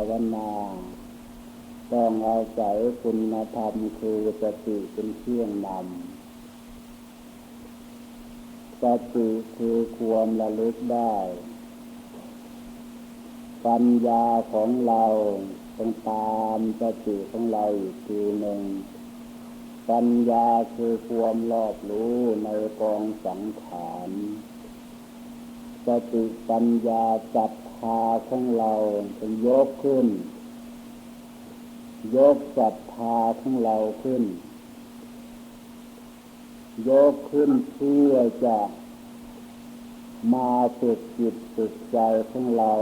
าวนาต้องอาศัยคุณธรรมคือสติเป็นเครื่องนำสติคือความระลึกได้ ปัญญาของเราต้องตามสติของเราอีกทีหนึ่ง ปัญญาคือความรอบรู้ในกองสังขาร สติปัญญาจับ พาของเราเป็นยกขึ้น ยกศรัทธาของเราขึ้น ยกขึ้นเพื่อจะมาฝึกจิตฝึกใจของเรา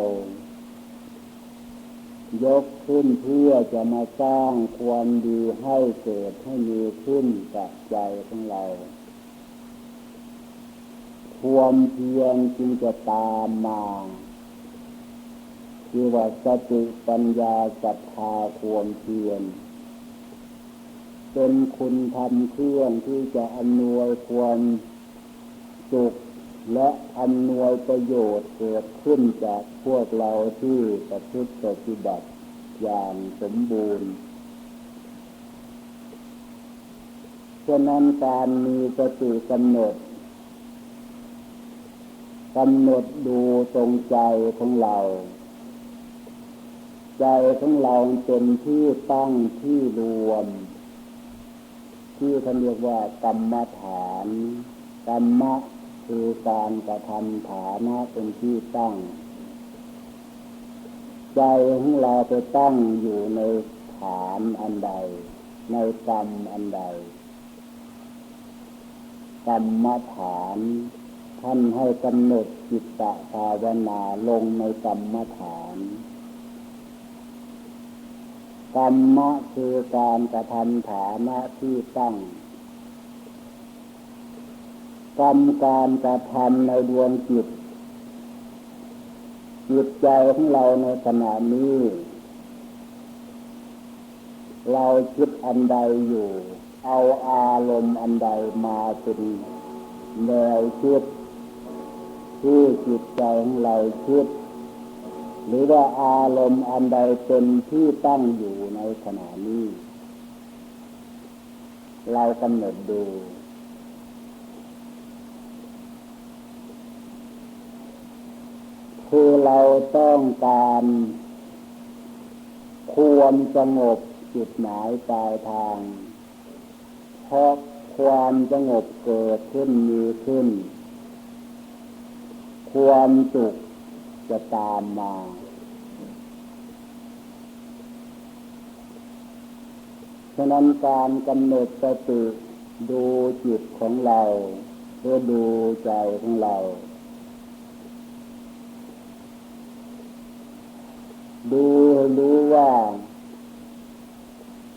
ยกขึ้นเพื่อจะมาสร้างความดีให้เกิดให้มีขึ้นกับใจของเรา ความเพียรจึงจะตามมา คือว่าสติปัญญาศรัทธาความเพียรเป็นคุณทำเครื่องที่จะอำนวยความสุขและอำนวยประโยชน์เกิดขึ้นจากพวกเราที่ประพฤติปฏิบัติอย่างสมบูรณ์ฉะนั้นการมีสติกำหนดกำหนดดูตรงใจของเรา ใจของเราเป็นที่ตั้งที่รวม ที่เขานเรียกว่ากรรมฐานกรรมะคือการกระทำฐานะเป็นที่ตั้ง ใจของเราไปตั้งอยู่ในฐานอันใด ในกรรมอันใดกรรมฐาน ท่านให้กำหนดจิตตภาวนาลงในกรรมฐาน กรรมะคือการกระทำฐานะที่ตั้งกรรมการกระทำในดวงจิต จิตใจของเราในขณะนี้ เราคิดอันใดอยู่ เอาอารมณ์อันใดมาเป็นแนวคิดที่จิตใจของเราคิด หรือว่าอารมณ์อันใดเป็นที่ตั้งอยู่ในขณะนี้ เรากำหนดดู คือเราต้องการควรสงบจุดหมายปลายทาง เพราะความสงบเกิดขึ้นมีขึ้น ความสุข จะตามมา ฉะนั้นการกำหนดสติดูจิตของเราเพื่อดูใจของเรา ดูรู้ว่า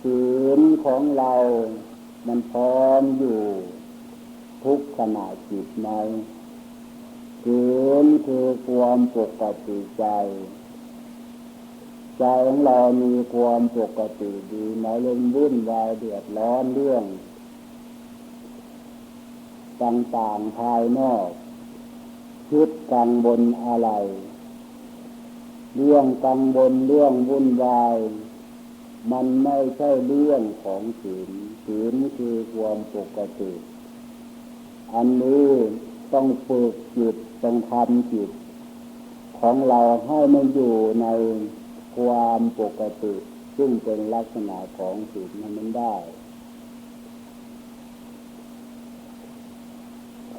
ศีลของเรา มันพร้อมอยู่ ทุกขณะจิตไหม ศีลคือความปกติใจ ใจของเรามีความปกติดีไม่เล่นวุ่นวายเดือดร้อนเรื่อง ต่างๆภายนอกคิดกังบนอะไร เรื่องกังบนเรื่องวุ่นวายมันไม่ใช่เรื่องของศีลศีลคือความปกติ อันนี้ ต้องฝึกจิตต้องทำจิต ของเราให้มันอยู่ในความปกติ ซึ่งเป็นลักษณะของจิตนั้นได้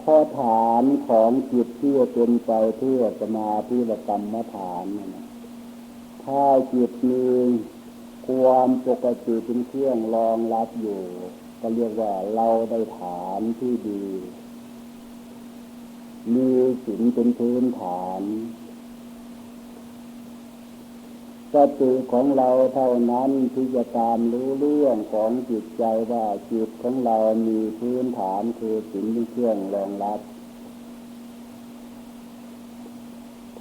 ข้อฐานของจิตที่จะเป็นไปเพื่อสมาธิะกรรมฐานนะถ้าจิตมีความปกติเป็นเครื่องรองรับอยู่ ก็เรียกว่าเราได้ฐานที่ดี มีศีลเป็นพื้นฐานสติของเราเท่านั้นที่จะตามรู้เรื่องของจิตใจว่าจิตของเรามีพื้นฐานคือศีลเป็นเครื่องรองรับ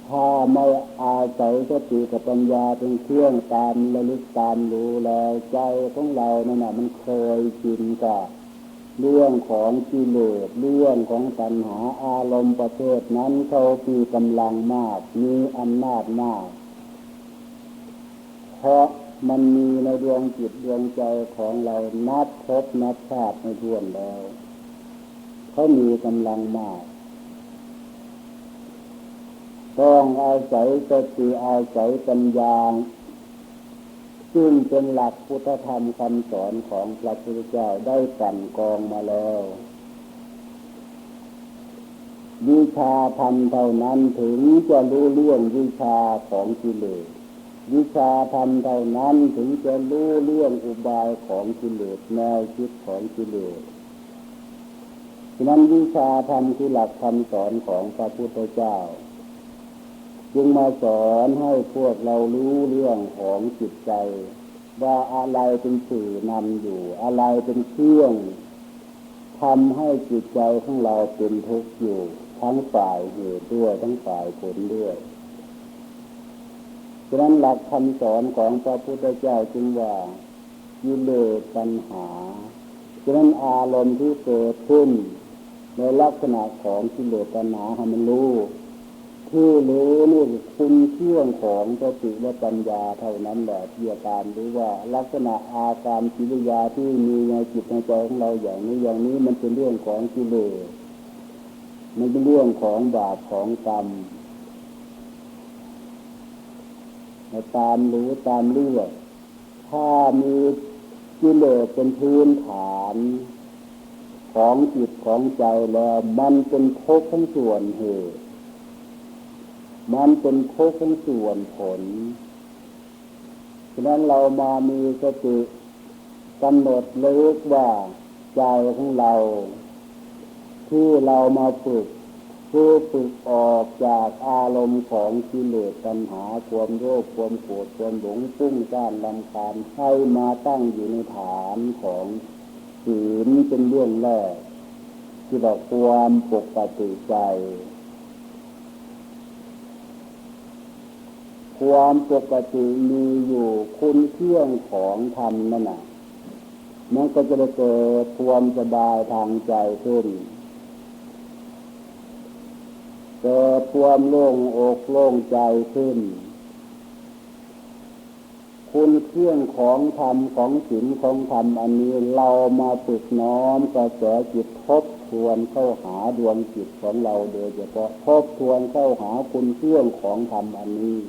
ถ้าไม่อาศัยสติกับปัญญาเป็นเครื่องตามระลึกตามรู้แล้วใจของเรานั่นแหะมันเคยชินกับ เรื่องของกิเลสเรื่องของปัญหาอารมณ์ประเภทนั้นเขามีกำลังมาก มีอำนาจมาก เพราะมันมีในดวงจิตดวงใจของเรานับพบนับชาติไม่ท้วนแล้ว เขามีกำลังมาก ต้องอาศัยสติอาศัยปัญญา ซึ่งเป็นหลักพุทธธรรมคำสอนของพระพุทธเจ้าได้กันกองมาแล้ววิชาธรรมเท่านั้นถึงจะรู้เรื่องวิชาของกิเลสวิชาธรรมเท่านั้นถึงจะรู้เรื่องอุบายของกิเลสแนวคิดของกิเลสฉะนั้นวิชาธรรมคือหลักคำสอนของพระพุทธเจ้า จึงมาสอนให้พวกเรารู้เรื่องของจิตใจ ว่าอะไรเป็นสื่อนำอยู่ อะไรเป็นเครื่องทำให้จิตใจของเราเป็นทุกข์อยู่ ทั้งฝ่ายเหตุด้วยทั้งฝ่ายผลด้วยฉะนั้นหลักคำสอนของพระพุทธเจ้าจึงว่ายิเลสปัญหาฉะนั้นอารมณ์ที่เกิดขึ้นในลักษณะของกิเลสปัญหาให้มันรู้ ที่รู้นี่คุณเชื่องของสติและปัญญาเท่านั้นแหละที่อาการหรือว่าลักษณะอาการกิริยาที่มีในจิตในใจของเราอย่างนี้อย่างนี้มันเป็นเรื่องของกิเลสมันเป็นเรื่องของบาปของกรรมตามรู้ตามเรื่องถ้ามีกิเลสเป็นพื้นฐานของจิตของใจแล้วมันเป็นภพทั้งส่วนเหตุ มันเป็นโคกของส่วนผล ฉะนั้นเรามามีสติกำหนดเลิกว่าใจของเรา ที่เรามาฝึกคือฝึกออกจากอารมณ์ของกิเลสตัณหาความโลภความโกรธความหลงปุ้งซ่านลำคาญให้มาตั้งอยู่ในฐานของศีลเป็นเรื่องแรก ที่บอกความปกติใจ ความปกติมีอยู่คุณเครื่องของธรรมนั่นน่ะมันก็จะได้เกิดความสบายทางใจขึ้นเกิดความโล่งอกโล่งใจขึ้น คุณเครื่องของธรรมของศีลของธรรมอันนี้เรามาฝึกน้อมกระแสจิตทบทวนเข้าหาดวงจิตของเราโดยเฉพาะทบทวนเข้าหาคุณเครื่องของธรรมอันนี้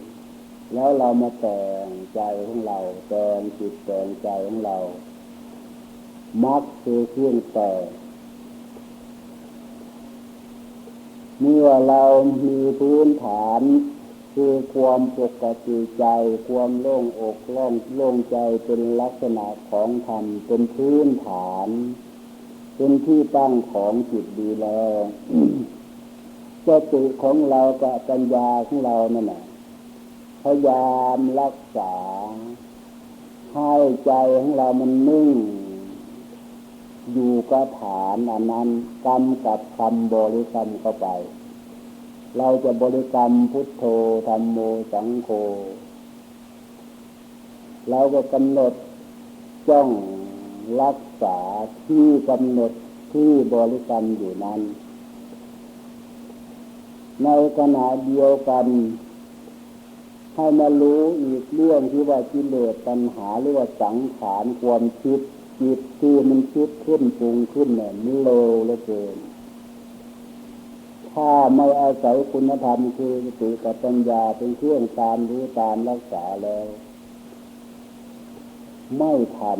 แล้วเรามาแต่งใจของเรา แต่งจิตแต่งใจของเรา มักคือเครื่องแต่งเมื่อเรามีพื้นฐาน คือความปกติใจ ความโล่งอกโล่งโล่งใจเป็นลักษณะของธรรมเป็นพื้นฐาน เป็นที่ตั้งของจิตดีแล้วสติของเรากับปัญญาของเรานั่นแหละ พยายามรักษาให้ใจของเรามันนิ่ง อยู่กับฐานอันนั้นกำกับคำบริกรรมเข้าไป เราจะบริกรรมพุทโธธรรมโมสังโฆเราก็กำหนดจ้องรักษาที่กำหนดที่บริกรรมอยู่นั้น ในขณะเดียวกัน ให้มารู้อีกเรื่องที่ว่ากิเลสปัญหาหรือว่าสังขารความคิดจิตที่มันคิดขึ้นปรุงขึ้นเนี่ยมันเร็วเหลือเกินถ้าไม่อาศัยคุณธรรมคือสติกับปัญญาเป็นเครื่องตามรู้ตามรักษาแล้ว ไม่ทัน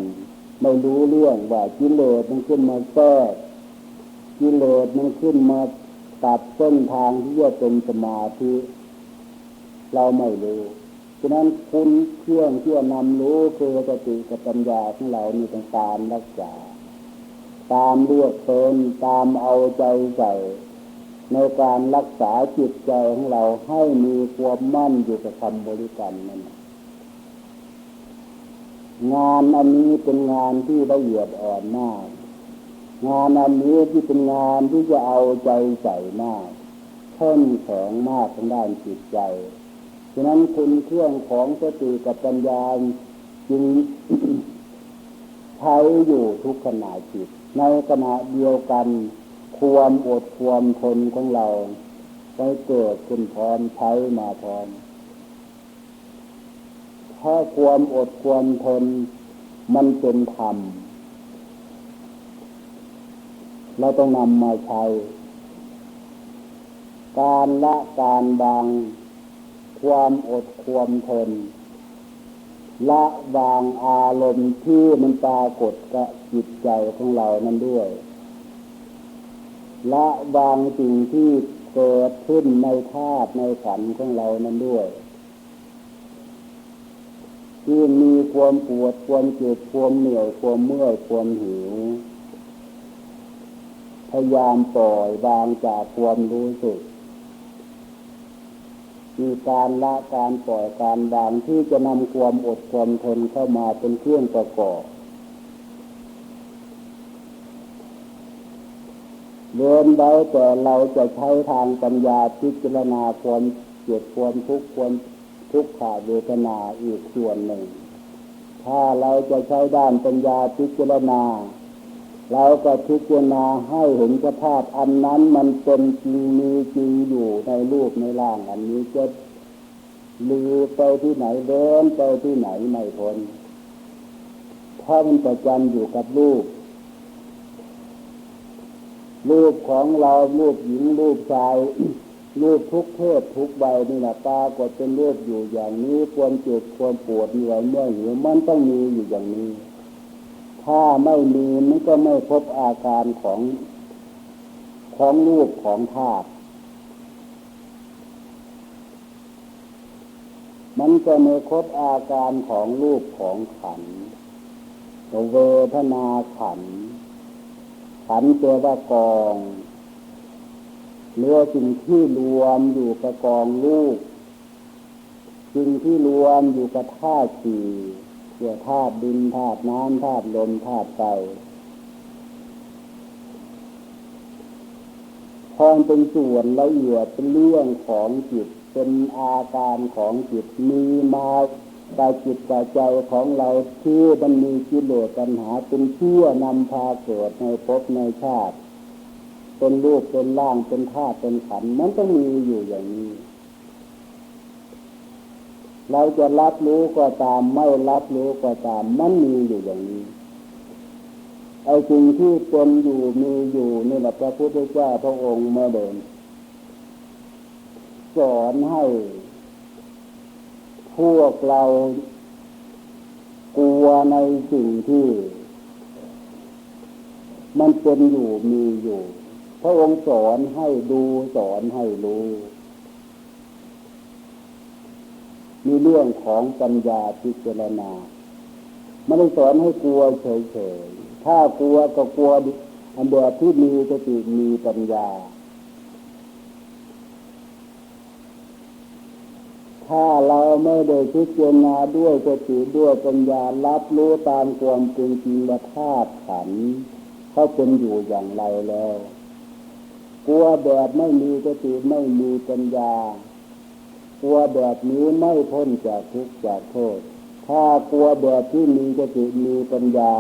ไม่รู้เรื่องว่ากิเลสมันขึ้นมาแทรกกิเลสมันขึ้นมาตัดเส้นทางที่จะเป็นสมาธิ เราไม่รู้ฉะนั้นคุณเครื่องที่จะนำรู้คือสติกับปัญญาของเรามีต้องตามรักษา ตามเลือกเตินตามเอาใจใส่ในการรักษาจิตใจของเราให้มีความมั่นอยู่กับคำบริกรรมนั่นงานอันนี้เป็นงานที่ละเอียดอ่อนมาก งานอันนี้ที่เป็นงานที่จะเอาใจใส่มากเข้มแข็งมากทางด้านจิตใจ ฉะนั้นคุณเครื่องของสติกับปัญญาจึงใช้อยู่ทุกขณะจิต ในขณะเดียวกันความอดความทนของเราไปเกิดขึ้นพร้อมใช้มาพร้อมทเพราความอดความทนมันเป็นธรรมเราต้องนำมาใช้ การละการบาง ความอดความทนละวางอารมณ์ที่มันปรากฏกับจิตใจของเรานั้นด้วย ละวางสิ่งที่เกิดขึ้นในธาตุในขันธ์ของเรานั้นด้วยที่มีความปวดความเจ็บความเหนื่อยความเมื่อยความหิว พยายามปล่อยวางจากความรู้สึก มีการละการปล่อยการวางที่จะนำความอดความทนเข้ามาเป็นเครื่องประกอบเดินไว้แต่เราจะใช้ทางปัญญาพิจารณาความเจ็บความทุกข์ความทุกข์ขาเวทนาอีกส่วนหนึ่ง ถ้าเราจะใช้ด้านปัญญาพิจารณา เราก็พิจารณาให้เห็นสภาพอันนั้นมันเป็นจริงมีจริงอยู่ในรูปในร่างอันนี้จะลือไปที่ไหนเดินไปที่ไหนไม่พ้นเพราะมันประจำอยู่กับรูป รูปของเรารูปหญิงรูปชายรูปทุกเพศทุกใบนี่แหละปรากฏเป็นรูปอยู่อย่างนี้ความเจ็บความปวดเหนื่อยเมื่อยหิวมันต้องมีอยู่อย่างนี้ ถ้าไม่มีมันก็ไม่พบอาการของของรูปของธาตุมันก็ไม่พบอาการของรูปของขันเวทนาขัน ขันตัวว่ากองเรือสิ่งที่รวมอยู่กับกองรูปสิ่งที่รวมอยู่กับธาตุสี่ กี่ยวธาตุดินธาตุน้ำธาตุลมธาตุไฟพองเป็นส่วนละเอียดเป็นเรื่องของจิตเป็นอาการของจิตมีมาตาจิตตาใจของเราที่มันมีกิเลสปัญหาเป็นเชื่อนำพาเกิดในภพในชาติ เป็นรูปเป็นร่างเป็นธาตุเป็นขันมันต้องมีอยู่อย่างนี้ เราจะรับรู้ก็ตามไม่รับรู้ก็ตามมันมีอยู่อย่างนี้ไอ้สิ่งที่เป็นอยู่มีอยู่นี่แหละพระพุทธเจ้าพระองค์เมื่อเดินสอนให้พวกเรากลัวในสิ่งที่ มันเป็นอยู่มีอยู่ พระองค์สอนให้ดูสอนให้รู้ มีเรื่องของปัญญาพิจารณาไม่ได้สอนให้กลัวเฉยๆ ถ้ากลัวก็กลัวอันแบบที่มีสติมีปัญญา ถ้าเราไม่ได้พิจารณาด้วยสติด้วยปัญญารับรู้ตามความเป็นจริงว่าธาตุขันธ์เขาเป็นอยู่อย่างไรแล้ว กลัวแบบไม่มีสติไม่มีปัญญา กลัวแบบนี้ไม่พ้นจากทุกข์จากโทษ ถ้ากลัวแบบที่มีสติมีปัญญา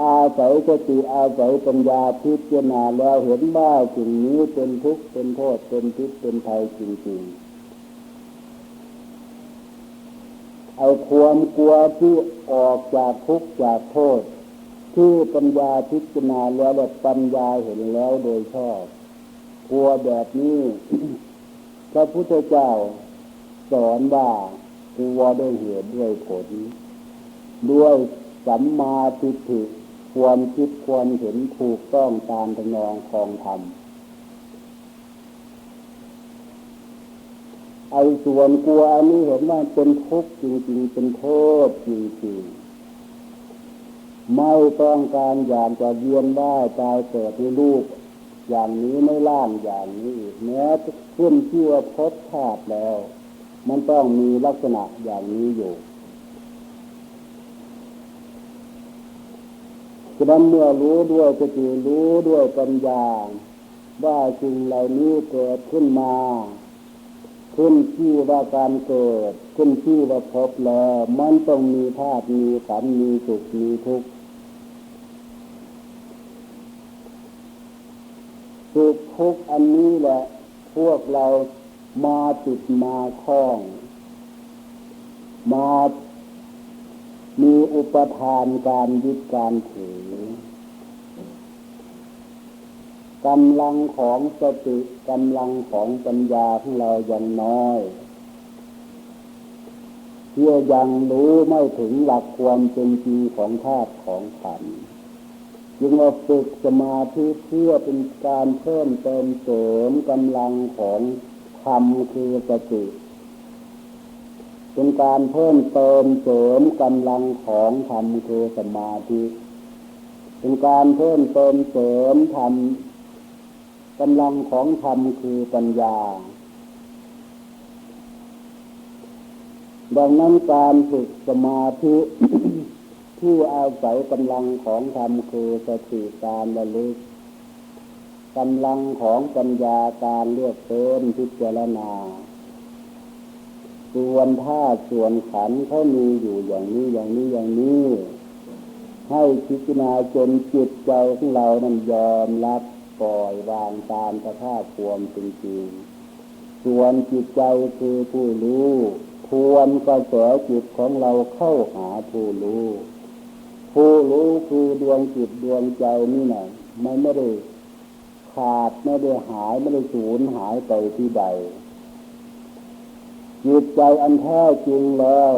อาศัยสติอาศัยปัญญาพิจารณาแล้วเห็นว่าสิ่งนี้เป็นทุกข์เป็นโทษเป็นพิษเป็นภัยจริงๆ เอาความกลัวที่ออกจากทุกข์จากโทษที่ปัญญาพิจารณาแล้วปัญญาเห็นแล้วโดยชอบกลัวแบบนี้ พระพุทธเจ้าสอนว่ากลัวด้วยเหตุด้วยผล ด้วยสัมมาทิฏฐิความคิดความเห็นถูกต้องตามทนองคองธรรมไอ้ส่วนกลัวอันนี้เห็นว่าเป็นทุกข์จริงๆเป็นโทษจริงๆไม่ต้องการอยากจะเวียนได้ตายเกิดในลูก อย่างนี้ไม่ล่างอย่างนี้แม้ขึ้นชื่อว่าพบชาติแล้ว มันต้องมีลักษณะอย่างนี้อยู่ฉะนั้นเมื่อรู้ด้วยสติรู้ด้วยปัญญา ว่าสิ่งเหล่านี้เกิดขึ้นมาขึ้นชื่อว่าการเกิด ขึ้นชื่อว่าพบแล้ว มันต้องมีธาตุมีขันมีสุขมีทุกข์ สุขทุกอันนี้แหละ พวกเรามาติดมาคล้อง มามีอุปทานการยึดการถือกำลังของสติกำลังของปัญญาของเรายังน้อยเพื่อยังรู้ไม่ถึงหลักความเป็นจริงของธาตุของขันธ์ จึงเอาฝึกสมาธิเพื่อเป็นการเพิ่มเติมเสริมกำลังของธรรมคือสติเป็นการเพิ่มเติมเสริมกำลังของธรรมคือสมาธิเป็นการเพิ่มเติมเสริมธรรมกำลังของธรรมคือปัญญา ดังนั้นการฝึกสมาธิ ที่อาศัยกำลังของธรรมคือสติการระลึกกำลังของปัญญาการเลือกเต้นพิจารณา ส่วนท่าส่วนขันเขามีอยู่อย่างนี้อย่างนี้อย่างนี้ ให้พิจารณาจนจิตใจของเรานั้นยอมรับปล่อยวางตามสภาพความจริงๆส่วนจิตใจคือผู้รู้ทวนกระแสจิตของเราเข้าหาผู้รู้ ผู้รู้คือดวงจิตดวงใจนี่นะมันไม่ได้ขาดไม่ได้หายไม่ได้สูญหายไปที่ใดจิตใจอันแท้จริงแล้ว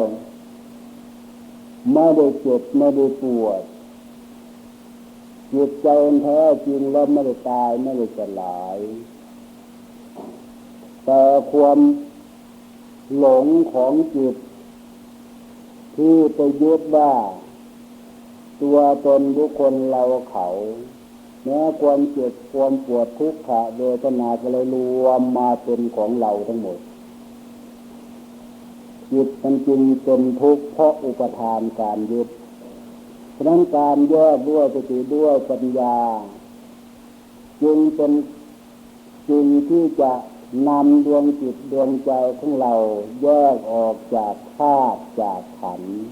ไม่ได้เจ็บไม่ได้ปวดจิตใจอันแท้จริงแล้วไม่ได้ตายไม่ได้สลาย แต่ความหลงของจิตที่ไปยึดว่า ตัวตนบุคคลเราเขาแม้ความเจ็บความปวดทุกขะเวทนาก็เลยรวมมาเป็นของเราทั้งหมดจิตมันจึงเป็นทุกข์เพราะอุปทานการยึดฉะนั้นการแยกด้วยสติด้วยปัญญา จึงเป็นจึงที่จะนำดวงจิตดวงใจของเราแยกออกจากธาตุจากขันธ์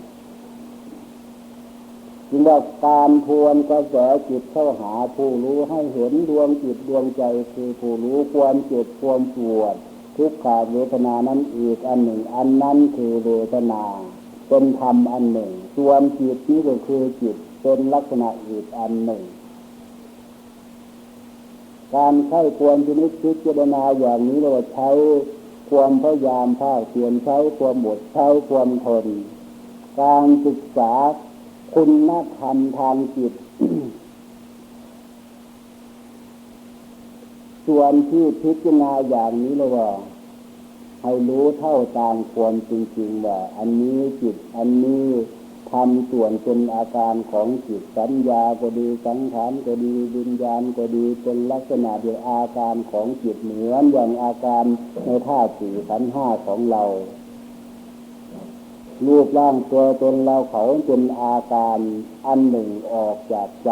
จึงว่าการทวนกระแสจิตเข้าหาผู้รู้ให้เห็นดวงจิตดวงใจคือผู้รู้ความเจ็บความปวด ทุกขาเวทนานั้นอีกอันหนึ่ง อันนั้นคือเวทนาเป็นธรรมอันหนึ่ง ส่วนจิตนี้ก็คือจิตเป็นลักษณะอีกอันหนึ่ง การไข้ควรพินิจพิจารณาอย่างนี้เราใช้ความพยายามภาคเพียรใช้ความหมดใช้ความทน การศึกษา คุณธรรมทางจิต ส่วนที่พิจารณาอย่างนี้เราว่า ให้รู้เท่าตามความจริงๆว่า อันนี้จิต อันนี้ทำส่วนเป็นอาการของจิตสัญญาก็ดีสังขารก็ดีวิญญาณก็ดีเป็นลักษณะเดียวอาการของจิตเหมือนอย่างอาการในท่าสี่ขันห้าของเรา รูปร่างตัวตนเราเขาเป็นอาการอันหนึ่งออกจากใจ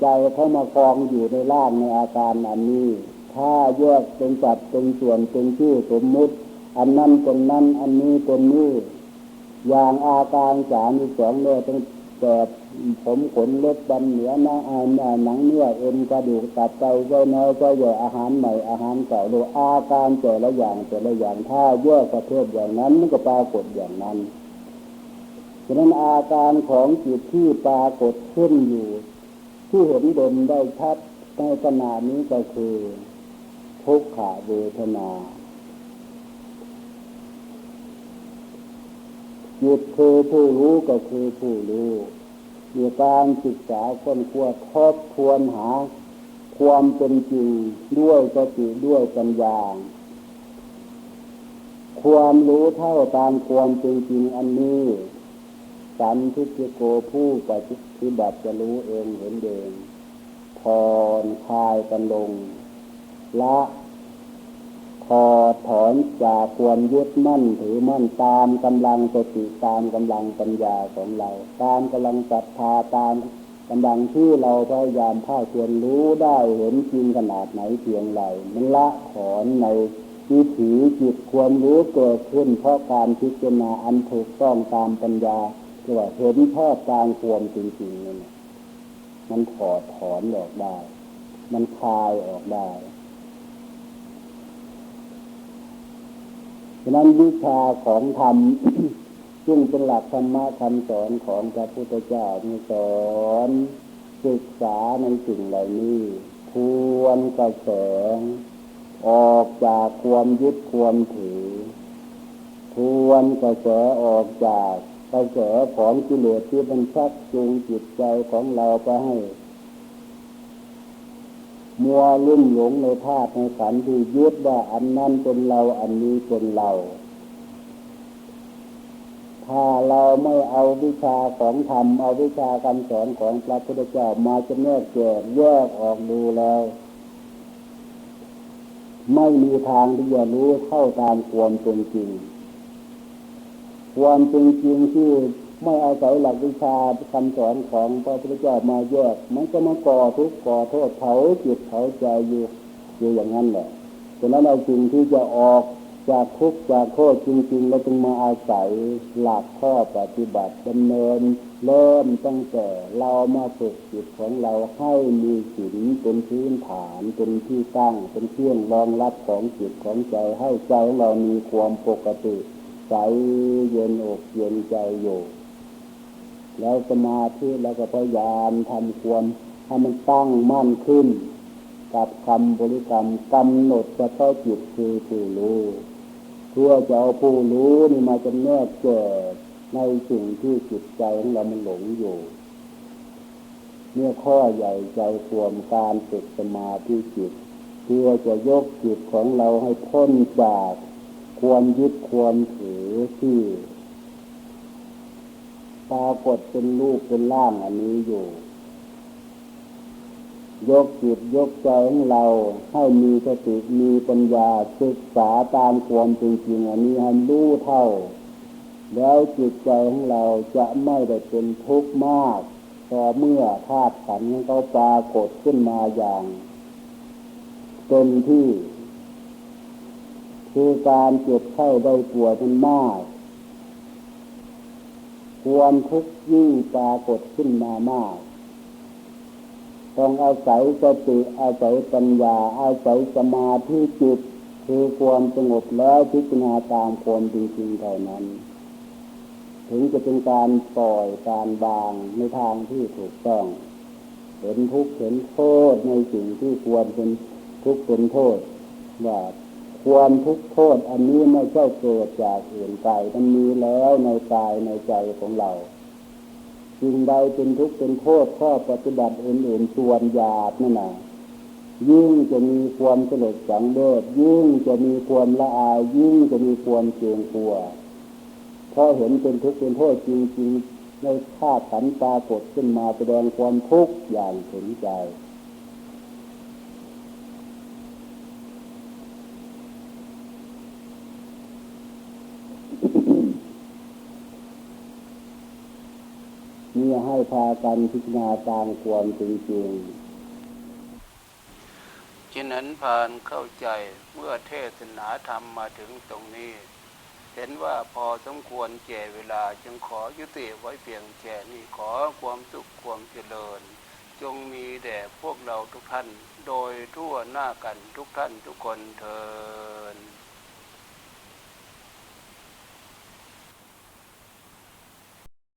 ใจเขามากองอยู่ในร่างในอาการอันนี้ ถ้าแยกเป็นจัดเป็นส่วนเป็นชื่อสมมุติ อันนั้นคนนั้นอันนี้คนนี้อย่างอาการสามสองเนี่ยต้องแต่ ผมขนเล็บบันเหนือหน้าอ่านหนังเนื้อเอ็นกระดูกตับไตไส้เนื้อก็ใหญ่อาหารใหม่อาหารเก่าโดยอาการแต่ละอย่างแต่ละอย่างถ้าแยกระเภทอย่างนั้นมันก็ปรากฏอย่างนั้นฉะนั้นอาการของจิตที่ปรากฏขึ้นอยู่ ที่เห็นเด่นได้ชัดในขณะนี้ก็คือทุกขเวทนาจิตคือผู้รู้ก็คือผู้รู้ มีการศึกษาค้นคว้าทบทวนหา ความเป็นจริงด้วยสติด้วยปัญญา ความรู้เท่าตามความเป็นจริงอันนี้สันทิฏโกผู้ปฏิบัติจะรู้เองเห็นเองพรคลายกันลงละ ถอถอนจากความยึดมั่นถือมั่นตามกำลังสติตามกำลังปัญญาของเรา ตามกำลังศรัทธาตามกำลังที่เราพยายามภาคเพียรรู้ได้เห็นจริงขนาดไหนเพียงไรมันละถอนในวิถีจิตความรู้เกิดขึ้น เพราะการพิจารณาอันถูกต้องตามปัญญาที่ว่าเห็นแท้ตามความจริงๆนั่นมันถอดถอนออกได้ มันคลายออกได้ ฉะนั้นวิชาของธรรมซึ่งเป็นหลักธรรมะคำสอนของพระพุทธเจ้ามีสอนศึกษาในสิ่งเหล่านี้ทวนกระแสออกจากความยึดความถือ ทวนกระแสออกจากกระแสของกิเลสที่มันชักจูงจิตใจของเราไปให้ มัวลุ่มหลงในธาตุในขันธ์ที่ยึดว่าอันนั้นเป็นเราอันนี้เป็นเรา ถ้าเราไม่เอาวิชาของธรรมเอาวิชาคำสอนของพระพุทธเจ้ามาจะแยกแยกแยกออกดูแล้ว ไม่มีทางที่จะรู้เท่าตามความเป็นจริงความจริงที่ ไม่อาศัยหลักวิชาคำสอนของพระพุทธเจ้ามาแยก มันก็มาก่อทุกข์ก่อโทษเผาจิตเผาใจอยู่อยู่อย่างนั้นแหละฉะนั้นเอาสิ่งที่จะออกจากทุกข์จากโทษจริงๆเราจึงมาอาศัยหลักข้อปฏิบัติดำเนิน เริ่มตั้งแต่เรามาฝึกจิตของเราให้มีศีลเป็นพื้นฐานเป็นที่ตั้ง เป็นเครื่องรองรับของจิตของใจให้ใจของเรามีความปกติใสเย็นอกเย็นใจอยู่ แล้วสมาธิแล้วก็พยายามทำความให้มันตั้งมั่นขึ้น กับคำบริกรรมกำหนดเฉพาะจิตคือผู้รู้เพื่อจะเอาผู้รู้นี่มาจำแนกแจกในสิ่งที่จิตใจของเรามันหลงอยู่เนี่ยข้อใหญ่ใจควมการฝึกสมาธิจิตเพื่อจะยกจิตของเราให้พ้นจาก ความยึดความถือที่ ปรากฏเป็นรูปเป็นร่างอันนี้อยู่ ยกจิตยกใจของเราให้มีสติมีปัญญาศึกษาตามความจริงอันนี้ให้รู้เท่า แล้วจิตใจของเราจะไม่ได้เป็นทุกข์มากต่อเมื่อธาตุขันธ์ของเขาปรากฏขึ้นมาอย่างเต็มที่ คือการเจ็บไข้ได้ป่วยมันมาก ความทุกข์ยิ่งปรากฏขึ้นมามาก ต้องอาศัยสติอาศัยปัญญาอาศัยสมาธิจิต คือความสงบแล้วพิจารณาตามความจริงๆเท่านั้น ถึงจะเป็นการปล่อยการบางในทางที่ถูกต้อง เห็นทุกข์เห็นโทษในสิ่งที่ควรเป็นทุกข์เป็นโทษว่า ความทุกข์โทษอันนี้ไม่ใช่เกิดจากอื่นไกลมันมีแล้วในกายในใจของเราสิ่งใดเป็นทุกข์เป็นโทษข้อปฏิบัติอื่นๆส่วนหยาบนั่นน่ะยิ่งจะมีความสลดสังเวชยิ่งจะมีความละอายยิ่งจะมีความเกรงกลัวเพราะเห็นเป็นทุกข์เป็นโทษจริงๆในธาตุขันธ์ปรากฏขึ้นมาแสดงความทุกข์อย่างถึงใจ พากันพิจารณาตามความจริงฉะนั้นพานเข้าใจเมื่อเทศนาธรรมมาถึงตรงนี้ เห็นว่าพอสมควรแก่เวลาจึงขอยุติไว้เพียงแค่นี้ขอความสุขความเจริญ จงมีแด่พวกเราทุกท่าน โดยทั่วหน้ากันทุกท่านทุกคนเทิน